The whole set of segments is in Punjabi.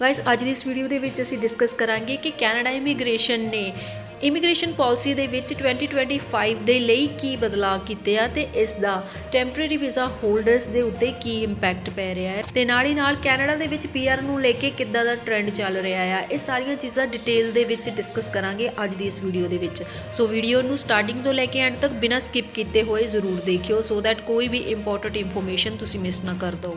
ਗਾਇਸ ਅੱਜ ਦੀ ਇਸ ਵੀਡੀਓ ਦੇ ਵਿੱਚ ਅਸੀਂ ਡਿਸਕਸ ਕਰਾਂਗੇ ਕਿ ਕੈਨੇਡਾ ਇਮੀਗ੍ਰੇਸ਼ਨ ਨੇ ਇਮੀਗ੍ਰੇਸ਼ਨ ਪਾਲਿਸੀ ਦੇ ਵਿੱਚ 2025 ਦੇ ਲਈ ਕੀ ਬਦਲਾਅ ਕੀਤੇ ਆ ਤੇ ਇਸ ਦਾ ਟੈਂਪਰੇਰੀ ਵੀਜ਼ਾ ਹੋਲਡਰਸ ਦੇ ਉੱਤੇ ਕੀ ਇੰਪੈਕਟ ਪੈ ਰਿਹਾ ਹੈ। ਤੇ ਨਾਲ ਹੀ ਨਾਲ ਕੈਨੇਡਾ ਦੇ ਵਿੱਚ ਪੀਆਰ ਨੂੰ ਲੈ ਕੇ ਕਿੱਦਾਂ ਦਾ ਟ੍ਰੈਂਡ ਚੱਲ ਰਿਹਾ ਆ, ਇਹ ਸਾਰੀਆਂ ਚੀਜ਼ਾਂ ਡਿਟੇਲ ਦੇ ਵਿੱਚ ਡਿਸਕਸ ਕਰਾਂਗੇ ਅੱਜ ਦੀ ਇਸ ਵੀਡੀਓ ਦੇ ਵਿੱਚ। ਸੋ ਵੀਡੀਓ ਨੂੰ ਸਟਾਰਟਿੰਗ ਤੋਂ ਲੈ ਕੇ ਐਂਡ ਤੱਕ ਬਿਨਾਂ ਸਕਿਪ ਕੀਤੇ ਹੋਏ ਜ਼ਰੂਰ ਦੇਖਿਓ ਸੋ ਦੈਟ ਕੋਈ ਵੀ ਇੰਪੋਰਟੈਂਟ ਇਨਫੋਰਮੇਸ਼ਨ ਤੁਸੀਂ ਮਿਸ ਨਾ ਕਰ ਦਿਓ।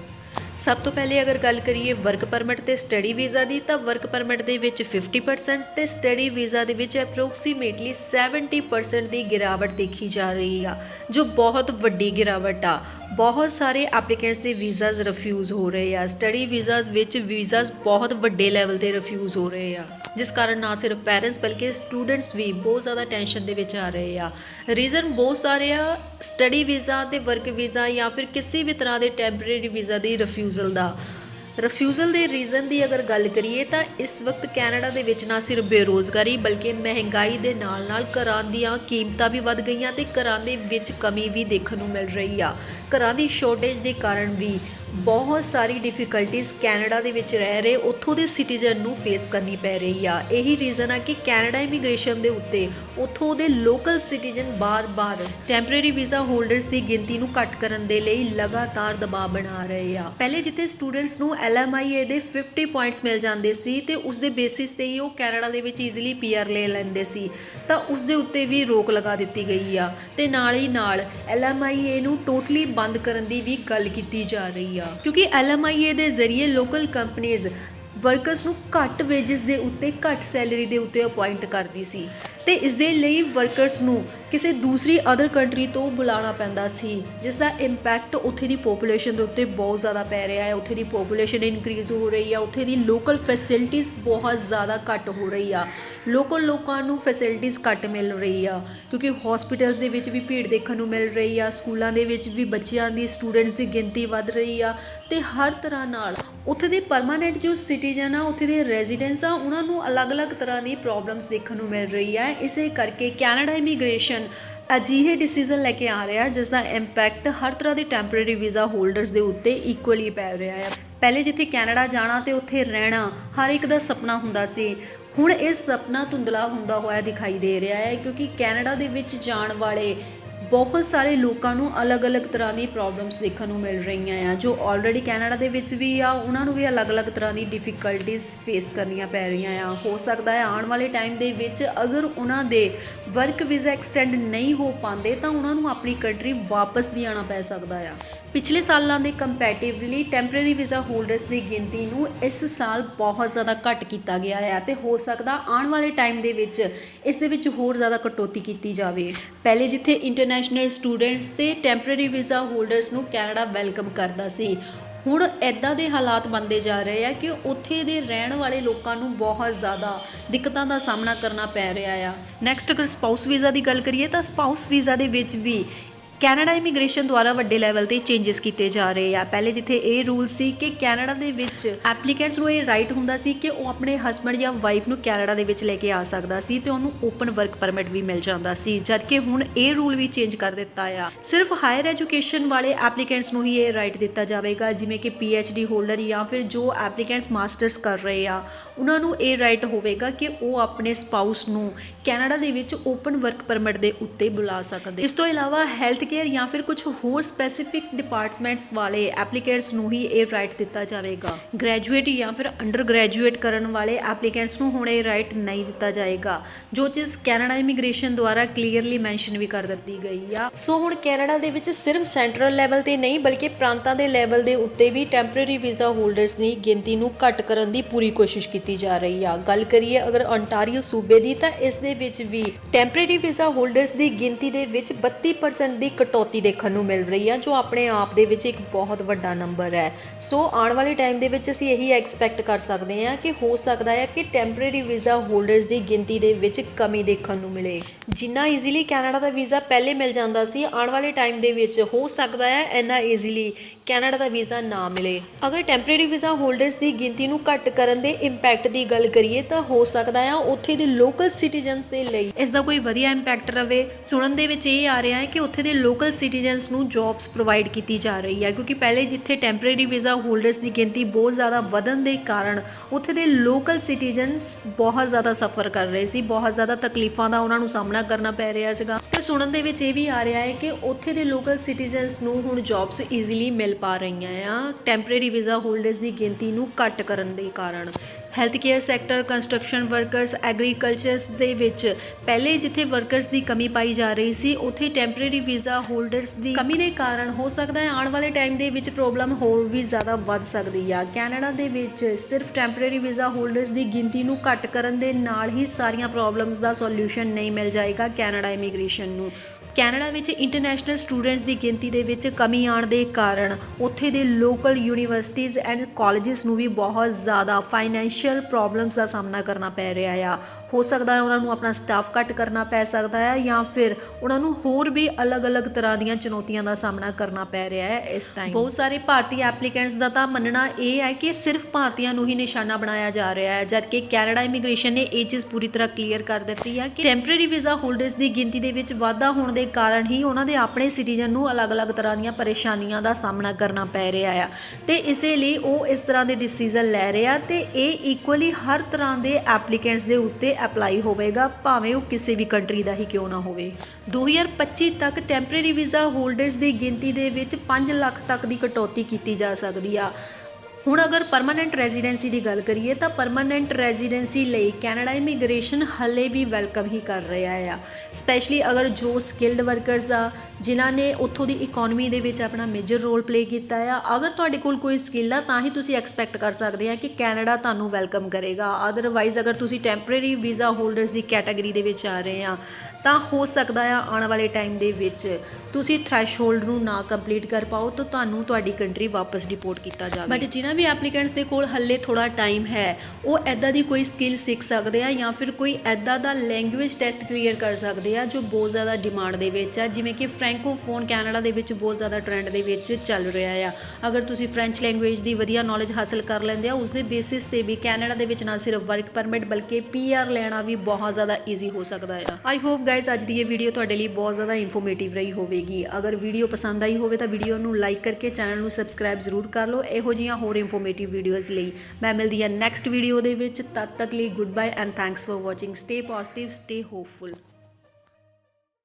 ਸਭ ਤੋਂ ਪਹਿਲੇ ਅਗਰ ਗੱਲ ਕਰੀਏ ਵਰਕ ਪਰਮਿਟ ਤੇ ਸਟੱਡੀ ਵੀਜ਼ਾ ਦੀ, ਤਾਂ ਵਰਕ ਪਰਮਿਟ ਦੇ ਵਿੱਚ 50% ਤੇ ਸਟੱਡੀ ਵੀਜ਼ਾ ਦੇ ਵਿੱਚ ਅਪਰੋਕਸੀਮੇਟਲੀ 70% ਦੀ ਗਿਰਾਵਟ ਦੇਖੀ ਜਾ ਰਹੀ ਆ, ਜੋ ਬਹੁਤ ਵੱਡੀ ਗਿਰਾਵਟ ਆ। ਬਹੁਤ ਸਾਰੇ ਐਪਲੀਕੈਂਟਸ ਦੇ ਵੀਜ਼ਾਸ ਰਿਫਿਊਜ਼ ਹੋ ਰਹੇ ਆ। ਸਟੱਡੀ ਵੀਜ਼ਾਸ ਵਿੱਚ ਵੀਜ਼ਾਸ ਬਹੁਤ ਵੱਡੇ ਲੈਵਲ ਤੇ ਰਿਫਿਊਜ਼ ਹੋ ਰਹੇ ਆ। ਜਿਸ ਕਾਰਨ ਨਾ ਸਿਰਫ ਪੈਰੈਂਟਸ ਬਲਕਿ ਸਟੂਡੈਂਟਸ ਵੀ ਬਹੁਤ ਜ਼ਿਆਦਾ ਟੈਨਸ਼ਨ ਦੇ ਵਿੱਚ ਆ ਰਹੇ ਆ। ਰੀਜ਼ਨ ਬਹੁਤ ਸਾਰੇ ਆ ਸਟੱਡੀ ਵੀਜ਼ਾ ਤੇ ਵਰਕ ਵੀਜ਼ਾ ਜਾਂ ਫਿਰ ਕਿਸੇ ਵੀ ਤਰ੍ਹਾਂ ਦੇ ਟੈਂਪਰੇਰੀ ਵੀਜ਼ਾ ਦੀ ਰਿਫਿਊਜ਼ ਰਿਫਿਊਜ਼ਲ ਦਾ। ਰਿਫਿਊਜ਼ਲ ਦੇ ਰੀਜ਼ਨ ਦੀ ਅਗਰ ਗੱਲ ਕਰੀਏ ਤਾਂ ਇਸ ਵਕਤ ਕੈਨੇਡਾ ਦੇ ਵਿੱਚ ਨਾ ਸਿਰਫ ਬੇਰੋਜ਼ਗਾਰੀ ਬਲਕਿ ਮਹਿੰਗਾਈ ਦੇ ਨਾਲ-ਨਾਲ ਘਰਾਂ ਦੀਆਂ ਕੀਮਤਾਂ ਵੀ ਵੱਧ ਗਈਆਂ ਤੇ ਘਰਾਂ ਦੇ ਵਿੱਚ ਕਮੀ ਵੀ ਦੇਖਣ ਨੂੰ ਮਿਲ ਰਹੀ ਆ। ਘਰਾਂ ਦੀ ਸ਼ਾਰਟੇਜ ਦੇ ਕਾਰਨ ਵੀ ਬਹੁਤ ਸਾਰੀ ਡਿਫਿਕਲਟੀਜ਼ ਕੈਨੇਡਾ ਦੇ ਵਿੱਚ ਰਹਿ ਰਹੇ, ਉੱਥੋਂ ਦੇ ਸਿਟੀਜ਼ਨ ਨੂੰ ਫੇਸ ਕਰਨੀ ਪੈ ਰਹੀ ਆ। ਇਹੀ ਰੀਜ਼ਨ ਆ ਕਿ ਕੈਨੇਡਾ ਇਮੀਗ੍ਰੇਸ਼ਨ ਦੇ ਉੱਤੇ, ਉੱਥੋਂ ਦੇ ਲੋਕਲ ਸਿਟੀਜ਼ਨ ਬਾਰ-ਬਾਰ ਟੈਂਪਰੇਰੀ ਵੀਜ਼ਾ ਹੋਲਡਰਸ ਦੀ ਗਿਣਤੀ ਨੂੰ ਘੱਟ ਕਰਨ ਦੇ ਲਈ ਲਗਾਤਾਰ ਦਬਾਅ ਬਣਾ ਰਹੇ ਆ। ਪਹਿਲੇ ਜਿੱਥੇ ਸਟੂਡੈਂਟਸ ਨੂੰ LMIA ਦੇ 50 ਪੁਆਇੰਟਸ ਮਿਲ ਜਾਂਦੇ ਸੀ ਤੇ ਉਸ ਦੇ ਬੇਸਿਸ ਤੇ ਹੀ ਉਹ ਕੈਨੇਡਾ ਦੇ ਵਿੱਚ ਈਜ਼ੀਲੀ ਪੀਆਰ ਲੈ ਲੈਂਦੇ ਸੀ, ਤਾਂ ਉਸ ਦੇ ਉੱਤੇ ਵੀ ਰੋਕ ਲਗਾ ਦਿੱਤੀ ਗਈ ਆ। ਤੇ ਨਾਲ ਹੀ ਨਾਲ LMIA ਨੂੰ ਟੋਟਲੀ ਬੰਦ ਕਰਨ ਦੀ ਵੀ ਗੱਲ ਕੀਤੀ ਜਾ ਰਹੀ ਆ। ਕਿਉਂਕਿ LMIA ਦੇ ਜ਼ਰੀਏ ਲੋਕਲ ਕੰਪਨੀਆਂ ਵਰਕਰਸ ਨੂੰ ਘੱਟ ਵੇਜਸ ਦੇ ਉੱਤੇ, ਘੱਟ ਸੈਲਰੀ ਦੇ ਉੱਤੇ ਅਪਾਇੰਟ ਕਰਦੀ ਸੀ। ਤੇ ਇਸ ਦੇ ਲਈ ਵਰਕਰਸ ਨੂੰ ਕਿਸੇ ਦੂਸਰੀ ਅਦਰ ਕੰਟਰੀ ਤੋਂ ਬੁਲਾਉਣਾ ਪੈਂਦਾ ਸੀ ਜਿਸ ਦਾ ਇੰਪੈਕਟ ਉੱਥੇ ਦੀ ਪੋਪੂਲੇਸ਼ਨ ਦੇ ਉੱਤੇ ਬਹੁਤ ਜ਼ਿਆਦਾ ਪੈ ਰਿਹਾ ਹੈ, ਉੱਥੇ ਦੀ ਪੋਪੂਲੇਸ਼ਨ ਇਨਕਰੀਜ਼ ਹੋ ਰਹੀ ਆ, ਉੱਥੇ ਦੀ ਲੋਕਲ ਫੈਸਿਲਿਟੀਜ਼ ਬਹੁਤ ਜ਼ਿਆਦਾ ਘੱਟ ਹੋ ਰਹੀ ਆ। ਲੋਕਲ ਲੋਕਾਂ ਨੂੰ ਫੈਸਿਲਿਟੀਜ਼ ਘੱਟ ਮਿਲ ਰਹੀ ਆ, ਕਿਉਂਕਿ ਹਸਪੀਟਲਸ ਦੇ ਵਿੱਚ ਵੀ ਭੀੜ ਦੇਖਣ ਨੂੰ ਮਿਲ ਰਹੀ ਆ, ਸਕੂਲਾਂ ਦੇ ਵਿੱਚ ਵੀ ਬੱਚਿਆਂ ਦੀ ਸਟੂਡੈਂਟਸ ਦੀ ਗਿਣਤੀ ਵੱਧ ਰਹੀ ਆ ਤੇ ਹਰ ਤਰ੍ਹਾਂ ਨਾਲ ਉੱਥੇ ਦੇ ਪਰਮਾਨੈਂਟ ਜੋ ਸਿਟੀਜ਼ਨ ਆ, ਉੱਥੇ ਦੇ ਰੈਜ਼ੀਡੈਂਟਸ ਆ, ਉਹਨਾਂ ਨੂੰ ਅਲੱਗ-ਅਲੱਗ ਤਰ੍ਹਾਂ ਦੀ ਪ੍ਰੋਬਲਮਸ ਦੇਖਣ ਨੂੰ ਮਿਲ ਰਹੀ ਆ। ਇਸੇ ਕਰਕੇ ਕੈਨੇਡਾ ਇਮੀਗ੍ਰੇਸ਼ਨ ਅਜਿਹੇ ਡਿਸੀਜਨ ਲੈ ਕੇ ਆ ਰਿਹਾ ਜਿਸ ਦਾ ਇੰਪੈਕਟ ਹਰ ਤਰ੍ਹਾਂ ਦੇ ਟੈਂਪਰੇਰੀ ਵੀਜ਼ਾ ਹੋਲਡਰਸ ਦੇ ਉੱਤੇ ਇਕੁਅਲੀ ਪੈ ਰਿਹਾ ਹੈ ਪਹਿਲੇ ਜਿੱਥੇ ਕੈਨੇਡਾ ਜਾਣਾ ਤੇ ਉੱਥੇ ਰਹਿਣਾ ਹਰ ਇੱਕ ਦਾ ਸੁਪਨਾ ਹੁੰਦਾ ਸੀ। ਹੁਣ ਇਹ ਸੁਪਨਾ ਧੁੰਦਲਾ ਹੁੰਦਾ ਹੋਇਆ ਦਿਖਾਈ ਦੇ ਰਿਹਾ ਹੈ ਕਿਉਂਕਿ ਕੈਨੇਡਾ ਦੇ ਵਿੱਚ ਜਾਣ ਵਾਲੇ ਬਹੁਤ ਸਾਰੇ ਲੋਕਾਂ ਨੂੰ ਅਲੱਗ-ਅਲੱਗ ਤਰ੍ਹਾਂ ਦੀ ਪ੍ਰੋਬਲਮਸ ਦੇਖਣ ਨੂੰ ਮਿਲ ਰਹੀਆਂ ਆ। ਜੋ ਆਲਰੇਡੀ ਕੈਨੇਡਾ ਦੇ ਵਿੱਚ ਵੀ ਆ, ਉਹਨਾਂ ਨੂੰ ਵੀ ਅਲੱਗ-ਅਲੱਗ ਤਰ੍ਹਾਂ ਦੀ ਡਿਫਿਕਲਟੀਜ਼ ਫੇਸ ਕਰਨੀਆਂ ਪੈ ਰਹੀਆਂ ਆ। ਹੋ ਸਕਦਾ ਹੈ ਆਉਣ ਵਾਲੇ ਟਾਈਮ ਦੇ ਵਿੱਚ ਅਗਰ ਉਹਨਾਂ ਦੇ ਵਰਕ ਵੀਜ਼ਾ ਐਕਸਟੈਂਡ ਨਹੀਂ ਹੋ ਪਾਉਂਦੇ, ਤਾਂ ਉਹਨਾਂ ਨੂੰ ਆਪਣੀ ਕੰਟਰੀ ਵਾਪਸ ਵੀ ਆਉਣਾ ਪੈ ਸਕਦਾ ਆ। ਪਿਛਲੇ ਸਾਲਾਂ ਦੇ ਕੰਪੈਰੀਟਿਵਲੀ ਟੈਂਪਰੇਰੀ ਵੀਜ਼ਾ ਹੋਲਡਰਸ ਦੀ ਗਿਣਤੀ ਨੂੰ ਇਸ ਸਾਲ ਬਹੁਤ ਜ਼ਿਆਦਾ ਘੱਟ ਕੀਤਾ ਗਿਆ ਹੈ ਤੇ ਹੋ ਸਕਦਾ ਆਉਣ ਵਾਲੇ ਟਾਈਮ ਦੇ ਵਿੱਚ ਇਸ ਦੇ ਵਿੱਚ ਹੋਰ ਜ਼ਿਆਦਾ ਕਟੌਤੀ ਕੀਤੀ ਜਾਵੇ। ਪਹਿਲੇ ਜਿੱਥੇ ਇੰਟਰਨੈਸ਼ਨਲ ਸਟੂਡੈਂਟਸ ਤੇ ਟੈਂਪਰੇਰੀ ਵੀਜ਼ਾ ਹੋਲਡਰਸ ਨੂੰ ਕੈਨੇਡਾ ਵੈਲਕਮ ਕਰਦਾ ਸੀ। ਹੁਣ ਐਦਾਂ ਦੇ ਹਾਲਾਤ ਬਣਦੇ ਜਾ ਰਹੇ ਆ ਕਿ ਉੱਥੇ ਦੇ ਰਹਿਣ ਵਾਲੇ ਲੋਕਾਂ ਨੂੰ ਬਹੁਤ ਜ਼ਿਆਦਾ ਦਿੱਕਤਾਂ ਦਾ ਸਾਹਮਣਾ ਕਰਨਾ ਪੈ ਰਿਹਾ ਆ। ਨੈਕਸਟ ਅਗਰ ਸਪਾਊਸ ਵੀਜ਼ਾ ਦੀ ਗੱਲ ਕਰੀਏ ਤਾਂ ਸਪਾਊਸ ਵੀਜ਼ਾ ਦੇ ਵਿੱਚ ਵੀ ਕੈਨੇਡਾ ਇਮੀਗ੍ਰੇਸ਼ਨ ਦੁਆਰਾ ਵੱਡੇ ਲੈਵਲ ਤੇ ਚੇਂਜਸ ਕੀਤੇ ਜਾ ਰਹੇ ਆ। ਪਹਿਲੇ ਜਿੱਥੇ ਇਹ ਰੂਲ ਸੀ ਕਿ ਕੈਨੇਡਾ ਦੇ ਵਿੱਚ ਐਪਲੀਕੈਂਟਸ ਨੂੰ ਇਹ ਰਾਈਟ ਹੁੰਦਾ ਸੀ ਕਿ ਉਹ ਆਪਣੇ ਹਸਬੰਡ ਜਾਂ ਵਾਈਫ ਨੂੰ ਕੈਨੇਡਾ ਦੇ ਵਿੱਚ ਲੈ ਕੇ ਆ ਸਕਦਾ ਸੀ ਤੇ ਉਹਨੂੰ ਓਪਨ ਵਰਕ ਪਰਮਿਟ ਵੀ ਮਿਲ ਜਾਂਦਾ ਸੀ, ਜਦਕਿ ਹੁਣ ਇਹ ਰੂਲ ਵੀ ਚੇਂਜ ਕਰ ਦਿੱਤਾ ਆ। ਸਿਰਫ ਹਾਇਰ ਐਜੂਕੇਸ਼ਨ ਵਾਲੇ ਐਪਲੀਕੈਂਟਸ ਨੂੰ ਹੀ ਇਹ ਰਾਈਟ ਦਿੱਤਾ ਜਾਵੇਗਾ, ਜਿਵੇਂ ਕਿ ਡੀ ਹੋਲਡਰ ਜਾਂ ਫਿਰ ਜੋ ਐਪਲੀਕੈਂਟਸ ਮਾਸਟਰਸ ਕਰ ਰਹੇ ਆ ਉਹਨਾਂ ਨੂੰ ਇਹ ਰਾਈਟ ਹੋਵੇਗਾ ਕਿ ਉਹ ਆਪਣੇ ਸਪਾਊਸ ਨੂੰ ਕੈਨੇਡਾ ਦੇ ਵਿੱਚ ਓਪਨ ਵਰਕ ਪਰਮਿਟ ਦੇ ਉੱਤੇ ਬੁਲਾ ਸਕਦੇ ਇਸ ਤੋਂ ਇਲਾਵਾ ਹੈਲਥ ਕੇਅਰ ਜਾਂ ਫਿਰ ਕੁਝ ਹੋਰ ਸਪੈਸੀਫਿਕ ਡਿਪਾਰਟਮੈਂਟਸ ਵਾਲੇ ਐਪਲੀਕੈਂਟਸ ਨੂੰ ਹੀ ਇਹ ਰਾਈਟ ਦਿੱਤਾ ਜਾਵੇਗਾ। ਗ੍ਰੈਜੂਏਟ ਜਾਂ ਫਿਰ ਅੰਡਰ ਗ੍ਰੈਜੂਏਟ ਕਰਨ ਵਾਲੇ ਐਪਲੀਕੈਂਟਸ ਨੂੰ ਹੁਣ ਇਹ ਰਾਈਟ ਨਹੀਂ ਦਿੱਤਾ ਜਾਏਗਾ, ਜੋ ਚੀਜ਼ ਕੈਨੇਡਾ ਇਮੀਗ੍ਰੇਸ਼ਨ ਦੁਆਰਾ ਕਲੀਅਰਲੀ ਮੈਂਸ਼ਨ ਵੀ ਕਰ ਦਿੱਤੀ ਗਈ ਆ। ਸੋ ਹੁਣ ਕੈਨੇਡਾ ਦੇ ਵਿੱਚ ਸਿਰਫ ਸੈਂਟਰਲ ਲੈਵਲ ਤੇ ਨਹੀਂ, ਬਲਕਿ ਪ੍ਰਾਂਤਾਂ ਦੇ ਲੈਵਲ ਦੇ ਉੱਤੇ ਵੀ ਟੈਂਪਰੇਰੀ ਵੀਜ਼ਾ ਹੋਲਡਰਸ ਦੀ ਗਿਣਤੀ ਨੂੰ ਘੱਟ ਕਰਨ ਦੀ ਪੂਰੀ ਕੋਸ਼ਿਸ਼ ਕੀਤੀ ਕੀਤੀ ਜਾ ਰਹੀ ਆ। ਗੱਲ ਕਰੀਏ ਅਗਰ ontario ਸੂਬੇ ਦੀ ਤਾਂ ਇਸ ਦੇ ਵਿੱਚ ਵੀ ਟੈਂਪਰੇਰੀ ਵੀਜ਼ਾ ਹੋਲਡਰਸ ਦੀ ਗਿਣਤੀ ਦੇ ਵਿੱਚ 32% ਦੀ ਕਟੌਤੀ ਦੇਖਣ ਨੂੰ ਮਿਲ ਰਹੀ ਆ, ਜੋ ਆਪਣੇ ਆਪ ਦੇ ਵਿੱਚ ਇੱਕ ਬਹੁਤ ਵੱਡਾ ਨੰਬਰ ਹੈ। ਸੋ ਆਉਣ ਵਾਲੇ ਟਾਈਮ ਦੇ ਵਿੱਚ ਅਸੀਂ ਇਹੀ ਐਕਸਪੈਕਟ ਕਰ ਸਕਦੇ ਹਾਂ ਕਿ ਹੋ ਸਕਦਾ ਹੈ ਕਿ ਟੈਂਪਰੇਰੀ ਵੀਜ਼ਾ ਹੋਲਡਰਸ ਦੀ ਗਿਣਤੀ ਦੇ ਵਿੱਚ ਕਮੀ ਦੇਖਣ ਨੂੰ ਮਿਲੇ। ਜਿੰਨਾ ਈਜ਼ੀਲੀ ਕੈਨੇਡਾ ਦਾ ਵੀਜ਼ਾ ਪਹਿਲੇ ਮਿਲ ਜਾਂਦਾ ਸੀ, ਆਉਣ ਵਾਲੇ ਟਾਈਮ ਦੇ ਵਿੱਚ ਹੋ ਸਕਦਾ ਹੈ ਇੰਨਾ ਈਜ਼ੀਲੀ ਕੈਨੇਡਾ ਦਾ ਵੀਜ਼ਾ ਨਾ ਮਿਲੇ। ਅਗਰ ਟੈਂਪਰੇਰੀ ਵੀਜ਼ਾ ਹੋਲਡਰਸ ਦੀ ਗਿਣਤੀ ਨੂੰ ਘੱਟ ਕਰਨ ਦੇ ਇੰਪੈਕਟ ਦੀ ਗੱਲ ਕਰੀਏ ਤਾਂ ਹੋ ਸਕਦਾ ਆ ਉੱਥੇ ਦੇ ਲੋਕਲ ਸਿਟੀਜ਼ਨਸ ਦੇ ਲਈ। ਇਸ ਦਾ ਕੋਈ ਵਧੀਆ ਇੰਪੈਕਟ ਰਵੇ। ਸੁਣਨ ਦੇ ਵਿੱਚ ਇਹ ਆ ਰਿਹਾ ਹੈ ਕਿ ਉੱਥੇ ਦੇ ਲੋਕਲ ਸਿਟੀਜ਼ਨਸ ਨੂੰ ਜੌਬਸ ਪ੍ਰੋਵਾਈਡ ਕੀਤੀ ਜਾ ਰਹੀ ਹੈ, ਕਿਉਂਕਿ ਪਹਿਲੇ ਜਿੱਥੇ ਟੈਂਪਰੇਰੀ ਵੀਜ਼ਾ ਹੋਲਡਰਸ ਦੀ ਗਿਣਤੀ ਬਹੁਤ ਜ਼ਿਆਦਾ ਵਧਣ ਦੇ ਕਾਰਨ ਉੱਥੇ ਦੇ ਲੋਕਲ ਸਿਟੀਜ਼ਨਸ ਬਹੁਤ ਜ਼ਿਆਦਾ ਸਫਰ ਕਰ ਰਹੇ ਸੀ, ਬਹੁਤ ਜ਼ਿਆਦਾ ਤਕਲੀਫਾਂ ਦਾ ਉਹਨਾਂ ਨੂੰ ਸਾਹਮਣਾ ਕਰਨਾ ਪੈ ਰਿਹਾ ਸੀਗਾ। ਤੇ ਸੁਣਨ ਦੇ ਵਿੱਚ ਇਹ ਵੀ ਆ ਰਿਹਾ ਹੈ ਕਿ ਉੱਥੇ ਦੇ ਲੋਕਲ ਸਿਟੀਜ਼ਨਸ ਨੂੰ ਹੁਣ ਜੌਬਸ ਈਜ਼ੀਲੀ ਮਿਲ ਪਾ ਰਹੀਆਂ ਆ। ਟੈਂਪਰੇਰੀ ਵੀਜ਼ਾ ਹੋਲਡਰਸ ਦੀ ਗਿਣਤੀ ਨੂੰ ਘੱਟ ਕਰਨ ਦੇ ਕਾਰਨ। Health care sector construction workers agricultures ਦੇ ਵਿੱਚ ਪਹਿਲੇ ਜਿੱਥੇ ਵਰਕਰਸ ਦੀ ਕਮੀ ਪਾਈ ਜਾ ਰਹੀ ਸੀ, ਉੱਥੇ ਟੈਂਪਰੇਰੀ ਵੀਜ਼ਾ ਹੋਲਡਰਸ ਦੀ ਕਮੀ ਦੇ ਕਾਰਨ ਹੋ ਸਕਦਾ ਹੈ, ਆਉਣ ਵਾਲੇ ਟਾਈਮ ਦੇ ਵਿੱਚ ਪ੍ਰੋਬਲਮ ਹੋਰ ਵੀ ਜ਼ਿਆਦਾ ਵੱਧ ਸਕਦੀ ਆ। ਕੈਨੇਡਾ ਦੇ ਵਿੱਚ ਸਿਰਫ ਟੈਂਪਰੇਰੀ ਵੀਜ਼ਾ ਹੋਲਡਰਸ ਦੀ ਗਿਣਤੀ ਨੂੰ ਘੱਟ ਕਰਨ ਦੇ ਨਾਲ ਹੀ ਸਾਰੀਆਂ ਪ੍ਰੋਬਲਮਸ ਦਾ ਸੋਲੂਸ਼ਨ ਨਹੀਂ ਮਿਲ ਜਾਏਗਾ ਕੈਨੇਡਾ ਇਮੀਗ੍ਰੇਸ਼ਨ ਨੂੰ। ਕੈਨੇਡਾ ਵਿੱਚ ਇੰਟਰਨੈਸ਼ਨਲ ਸਟੂਡੈਂਟਸ ਦੀ ਗਿਣਤੀ ਦੇ ਵਿੱਚ ਕਮੀ ਆਉਣ ਦੇ ਕਾਰਨ ਉੱਥੇ ਦੇ ਲੋਕਲ ਯੂਨੀਵਰਸਿਟੀਜ਼ ਐਂਡ ਕਾਲਜਸ ਨੂੰ ਵੀ ਬਹੁਤ ਜ਼ਿਆਦਾ ਫਾਈਨੈਂਸ਼ੀਅਲ ਪ੍ਰੋਬਲਮਸ ਦਾ ਸਾਹਮਣਾ ਕਰਨਾ ਪੈ ਰਿਹਾ ਆ। ਹੋ ਸਕਦਾ ਹੈ ਉਹਨਾਂ ਨੂੰ ਆਪਣਾ ਸਟਾਫ ਘੱਟ ਕਰਨਾ ਪੈ ਸਕਦਾ ਹੈ ਜਾਂ ਫਿਰ ਉਹਨਾਂ ਨੂੰ ਹੋਰ ਵੀ ਅਲੱਗ-ਅਲੱਗ ਤਰ੍ਹਾਂ ਦੀਆਂ ਚੁਣੌਤੀਆਂ ਦਾ ਸਾਹਮਣਾ ਕਰਨਾ ਪੈ ਰਿਹਾ ਹੈ ਇਸ ਟਾਈਮ ਬਹੁਤ ਸਾਰੇ ਭਾਰਤੀ ਐਪਲੀਕੈਂਟਸ ਦਾ ਤਾਂ ਮੰਨਣਾ ਇਹ ਹੈ ਕਿ ਸਿਰਫ ਭਾਰਤੀਆਂ ਨੂੰ ਹੀ ਨਿਸ਼ਾਨਾ ਬਣਾਇਆ ਜਾ ਰਿਹਾ ਹੈ, ਜਦਕਿ ਕੈਨੇਡਾ ਇਮੀਗ੍ਰੇਸ਼ਨ ਨੇ ਇਹ ਚੀਜ਼ ਪੂਰੀ ਤਰ੍ਹਾਂ ਕਲੀਅਰ ਕਰ ਦਿੱਤੀ ਹੈ ਕਿ ਟੈਂਪਰੇਰੀ ਵੀਜ਼ਾ ਹੋਲਡਰਸ ਦੀ ਗਿਣਤੀ ਦੇ ਵਿੱਚ ਵਾਧਾ ਹੋਣ ਦੇ ਕਾਰਨ ਹੀ ਉਹਨਾਂ ਦੇ ਆਪਣੇ ਸਿਟੀਜ਼ਨ ਨੂੰ ਅਲੱਗ-ਅਲੱਗ ਤਰ੍ਹਾਂ ਦੀਆਂ ਪਰੇਸ਼ਾਨੀਆਂ ਦਾ ਸਾਹਮਣਾ ਕਰਨਾ ਪੈ ਰਿਹਾ ਆ। ਤੇ ਇਸੇ ਲਈ ਉਹ ਇਸ ਤਰ੍ਹਾਂ ਦੇ ਡਿਸੀਜਨ ਲੈ ਰਿਹਾ ਤੇ ਇਹ ਇਕੁਅਲੀ ਹਰ ਤਰ੍ਹਾਂ ਦੇ ਐਪਲੀਕੈਂਟਸ ਦੇ ਉੱਤੇ ਅਪਲਾਈ ਹੋਵੇਗਾ, ਭਾਵੇਂ ਉਹ ਕਿਸੇ ਵੀ ਕੰਟਰੀ ਦਾ ਹੀ ਕਿਉਂ ਨਾ ਹੋਵੇ। 2025 ਤੱਕ ਟੈਂਪਰੇਰੀ ਵੀਜ਼ਾ ਹੋਲਡਰਸ ਦੀ ਗਿਣਤੀ ਦੇ ਵਿੱਚ 5 ਲੱਖ ਤੱਕ ਦੀ ਕਟੌਤੀ ਕੀਤੀ ਜਾ ਸਕਦੀ ਆ। ਹੁਣ ਅਗਰ ਪਰਮਨੈਂਟ ਰੈਜ਼ੀਡੈਂਸੀ ਦੀ ਗੱਲ ਕਰੀਏ ਤਾਂ ਪਰਮਨੈਂਟ ਰੈਜ਼ੀਡੈਂਸੀ ਲਈ ਕੈਨੇਡਾ ਇਮੀਗ੍ਰੇਸ਼ਨ ਹਲੇ ਵੀ ਵੈਲਕਮ ਹੀ ਕਰ ਰਿਹਾ ਆ। ਸਪੈਸ਼ਲੀ ਅਗਰ ਜੋ ਸਕਿਲਡ ਵਰਕਰਸ ਆ, ਜਿਨ੍ਹਾਂ ਨੇ ਉੱਥੋਂ ਦੀ ਇਕਨੋਮੀ ਦੇ ਵਿੱਚ ਆਪਣਾ ਮੇਜਰ ਰੋਲ ਪਲੇ ਕੀਤਾ ਆ, ਅਗਰ ਤੁਹਾਡੇ ਕੋਲ ਕੋਈ ਸਕਿੱਲ ਆ, ਤਾਂ ਹੀ ਤੁਸੀਂ ਐਕਸਪੈਕਟ ਕਰ ਸਕਦੇ ਆ ਕਿ ਕੈਨੇਡਾ ਤੁਹਾਨੂੰ ਵੈਲਕਮ ਕਰੇਗਾ। ਅਦਰਵਾਈਜ਼ ਅਗਰ ਤੁਸੀਂ ਟੈਂਪਰੇਰੀ ਵੀਜ਼ਾ ਹੋਲਡਰਸ ਦੀ ਕੈਟਾਗਰੀ ਦੇ ਵਿੱਚ ਆ ਰਹੇ ਆ, ਤਾਂ ਹੋ ਸਕਦਾ ਆ ਆਉਣ ਵਾਲੇ ਟਾਈਮ ਦੇ ਵਿੱਚ ਤੁਸੀਂ ਥ੍ਰੈਸ਼ਹੋਲਡ ਨੂੰ ਨਾ ਕੰਪਲੀਟ ਕਰ ਪਾਓ, ਤਾਂ ਤੁਹਾਨੂੰ ਤੁਹਾਡੀ ਕੰਟਰੀ ਵਾਪਸ ਡਿਪੋਰਟ ਕੀਤਾ ਜਾਵੇ। ਬਟ ਜਿਨ੍ਹਾਂ ਵੀ ਐਪਲੀਕੈਂਟਸ ਦੇ ਕੋਲ ਹੱਲੇ ਥੋੜਾ ਟਾਈਮ ਹੈ, ਉਹ ਐਦਾਂ ਦੀ ਕੋਈ ਸਕਿੱਲ ਸਿੱਖ ਸਕਦੇ ਆ ਜਾਂ ਫਿਰ ਕੋਈ ਐਦਾਂ ਦਾ ਲੈਂਗੁਏਜ ਟੈਸਟ ਕਲੀਅਰ ਕਰ ਸਕਦੇ ਆ ਜੋ ਬਹੁਤ ਜ਼ਿਆਦਾ ਡਿਮਾਂਡ ਦੇ ਵਿੱਚ ਆ, ਜਿਵੇਂ ਕਿ ਫ੍ਰੈਂਕੋਫੋਨ ਕੈਨੇਡਾ ਦੇ ਵਿੱਚ ਬਹੁਤ ਜ਼ਿਆਦਾ ਟ੍ਰੈਂਡ ਦੇ ਵਿੱਚ ਚੱਲ ਰਿਹਾ ਆ। ਅਗਰ ਤੁਸੀਂ ਫ੍ਰੈਂਚ ਲੈਂਗੁਏਜ ਦੀ ਵਧੀਆ ਨੌਲੇਜ ਹਾਸਲ ਕਰ ਲੈਂਦੇ ਆ ਉਸ ਦੇ ਬੇਸਿਸ ਤੇ ਵੀ ਕੈਨੇਡਾ ਦੇ ਵਿੱਚ ਨਾ ਸਿਰਫ ਵਰਕ ਪਰਮਿਟ ਬਲਕਿ ਪੀਆਰ ਲੈਣਾ ਵੀ ਬਹੁਤ ਜ਼ਿਆਦਾ ਈਜ਼ੀ ਹੋ ਸਕਦਾ ਆ। ਆਈ ਹੋਪ ਗਾਇਸ ਅੱਜ ਦੀ ਇਹ ਵੀਡੀਓ ਤੁਹਾਡੇ ਲਈ ਬਹੁਤ ਜ਼ਿਆਦਾ ਇਨਫੋਰਮੇਟਿਵ ਰਹੀ ਹੋਵੇਗੀ। ਅਗਰ ਵੀਡੀਓ ਪਸੰਦ ਆਈ ਹੋਵੇ ਤਾਂ ਵੀਡੀਓ ਨੂੰ ਲਾਈਕ ਕਰਕੇ ਚੈਨਲ ਨੂੰ ਸਬਸਕ੍ਰਾਈਬ ਜ਼ਰੂਰ ਕਰ ਲਓ। ਇਹੋ ਜਿਹੀਆਂ ਹੋਰ ਇਨਫੋਰਮੇਟਿਵ ਵੀਡੀਓਜ਼ ਲਈ। ਮੈਂ ਮਿਲਦੀ ਹਾਂ ਨੈਕਸਟ ਵੀਡੀਓ ਦੇ ਵਿੱਚ। ਤਦ ਤੱਕ ਲਈ good bye and thanks for watching stay positive stay hopeful